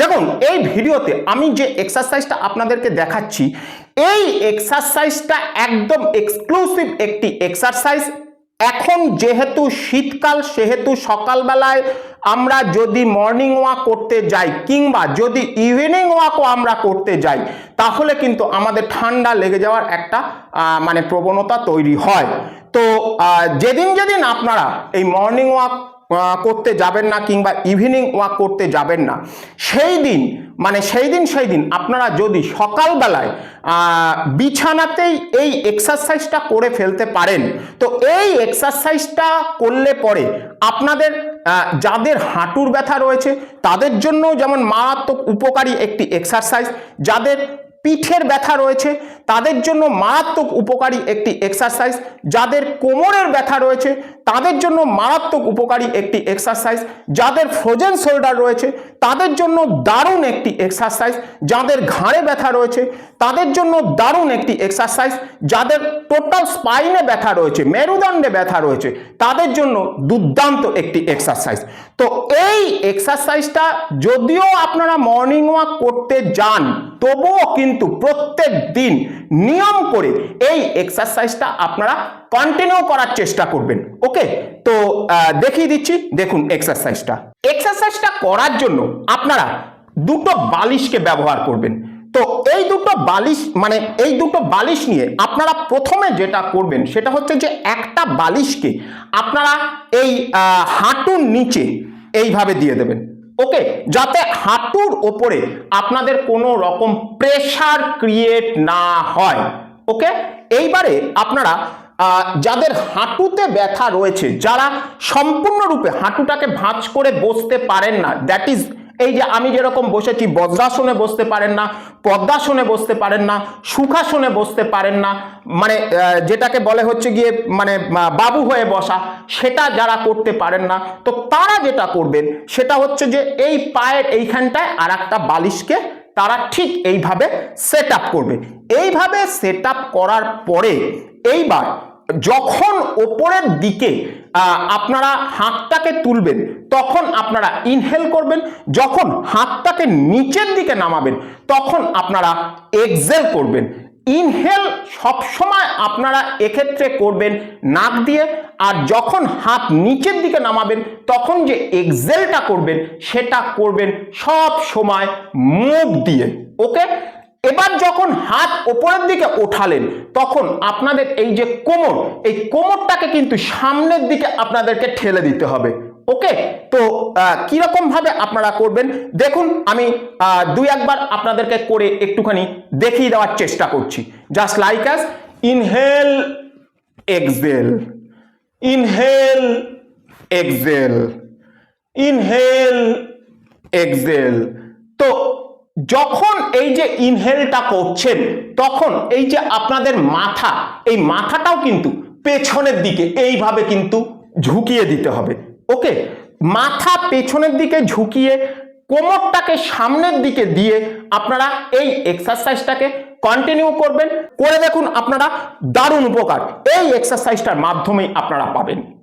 দেখুন, এই ভিডিওতে আমি যে এক্সারসাইজটা আপনাদেরকে দেখাচ্ছি, এই এক্সারসাইজটা একদম এক্সক্লুসিভ একটি এক্সারসাইজ এখন যেহেতু শীতকাল, সেহেতু সকালবেলায় আমরা যদি মর্নিং ওয়াক করতে যাই কিংবা যদি ইভিনিং ওয়াকও আমরা করতে যাই, তাহলে কিন্তু আমাদের ঠান্ডা লেগে যাওয়ার একটা মানে প্রবণতা তৈরি হয়। তো যেদিন যেদিন আপনারা এই মর্নিং ওয়াক করতে যাবেন না কিংবা ইভিনিং ওয়াক করতে যাবেন না। সেই দিন মানে সেই দিন সেই দিন আপনারা যদি সকালবেলায় বিছানাতেই এই এক্সারসাইজটা করে ফেলতে পারেন, তো এই এক্সারসাইজটা করলে পরে আপনাদের যাদের হাঁটুর ব্যথা রয়েছে, তাদের জন্য যেমন মারাত্মক উপকারী একটি এক্সারসাইজ যাদের পিঠের ব্যথা রয়েছে, তাদের জন্য মারাত্মক উপকারী একটি এক্সারসাইজ যাদের কোমরের ব্যথা রয়েছে তাদের জন্য মারাত্মক উপকারী একটি এক্সারসাইজ যাদের ফ্রোজেন শোল্ডার রয়েছে, তাদের জন্য দারুণ একটি এক্সারসাইজ যাদের ঘাড়ে ব্যথা রয়েছে, তাদের জন্য দারুণ একটি এক্সারসাইজ যাদের টোটাল স্পাইনে ব্যথা রয়েছে, মেরুদণ্ডে ব্যথা রয়েছে, তাদের জন্য দুর্দান্ত একটি এক্সারসাইজ তো এই এক্সারসাইজটা যদিও আপনারা মর্নিং ওয়াক করতে যান, তবুও কিন্তু প্রত্যেক দিন নিয়ম করে এই এক্সারসাইজটা আপনারা কন্টিনিউ করার চেষ্টা করবেন ওকে তো দেখিয়ে দিচ্ছি, দেখুন এক্সারসাইজটা এক্সারসাইজটা করার জন্য আপনারা দুটো বালিশকে ব্যবহার করবেন। তো, এই দুটো বালিশ মানে এই দুটো বালিশ নিয়ে আপনারা প্রথমে যেটা করবেন, সেটা হচ্ছে যে একটা বালিশকে আপনারা এই হাঁটুর নিচে এইভাবে দিয়ে দেবেন ওকে যাতে হাঁটুর ওপরে আপনাদের কোনো রকম প্রেশার ক্রিয়েট না হয় ওকে এইবারে আপনারা যাদের হাঁটুতে ব্যথা রয়েছে, যারা সম্পূর্ণরূপে হাঁটুটাকে ভাঁজ করে বসতে পারেন না দ্যাট ইজ এই যে আমি যেরকম বসেছি, বজ্রাসনে বসতে পারেন না, পদ্মাসনে বসতে পারেন না, সুখাসনে বসতে পারেন না মানে যেটাকে বলে হচ্ছে গিয়ে মানে বাবু হয়ে বসা, সেটা যারা করতে পারেন না, তো তারা যেটা করবেন, সেটা হচ্ছে যে এই পায়ের এইখানটায় আর একটা বালিশকে তারা ঠিক এইভাবে সেট আপ করবে। এইভাবে সেট আপ করার পরে এইবার যখন ওপরের দিকে আপনারা হাতটাকে তুলবেন, তখন আপনারা ইনহেল করবেন, যখন হাতটাকে নিচের দিকে নামাবেন, তখন আপনারা এক্সেল করবেন। ইনহেল সবসময় আপনারা এক্ষেত্রে করবেন নাক দিয়ে, আর যখন হাত নিচের দিকে নামাবেন, তখন যে এক্সেলটা করবেন, সেটা করবেন সব সময় মুখ দিয়ে ওকে এবার যখন হাত ওপরের দিকে ওঠালেন, তখন আপনাদের এই যে কোমর, এই কোমরটাকে কিন্তু সামনের দিকে আপনাদেরকে ঠেলে দিতে হবে। ওকে? তো কীরকম ভাবে আপনারা করবেন? দেখুন, আমি দুই একবার আপনাদেরকে করে একটুখানি দেখিয়ে দেওয়ার চেষ্টা করছি। Just like as inhale exhale inhale exhale inhale exhale তো যখন এই যে ইনহেলটা করছেন, তখন এই যে আপনাদের মাথা, এই মাথাটাও কিন্তু পেছনের দিকে এইভাবে কিন্তু ঝুঁকিয়ে দিতে হবে। ওকে? মাথা পেছনের দিকে ঝুঁকিয়ে কোমরটাকে সামনের দিকে দিয়ে আপনারা এই এক্সারসাইজটাকে কন্টিনিউ করবেন। করে দেখুন আপনারা দারুণ উপকার। এই এক্সারসাইজটার মাধ্যমেই আপনারা পাবেন।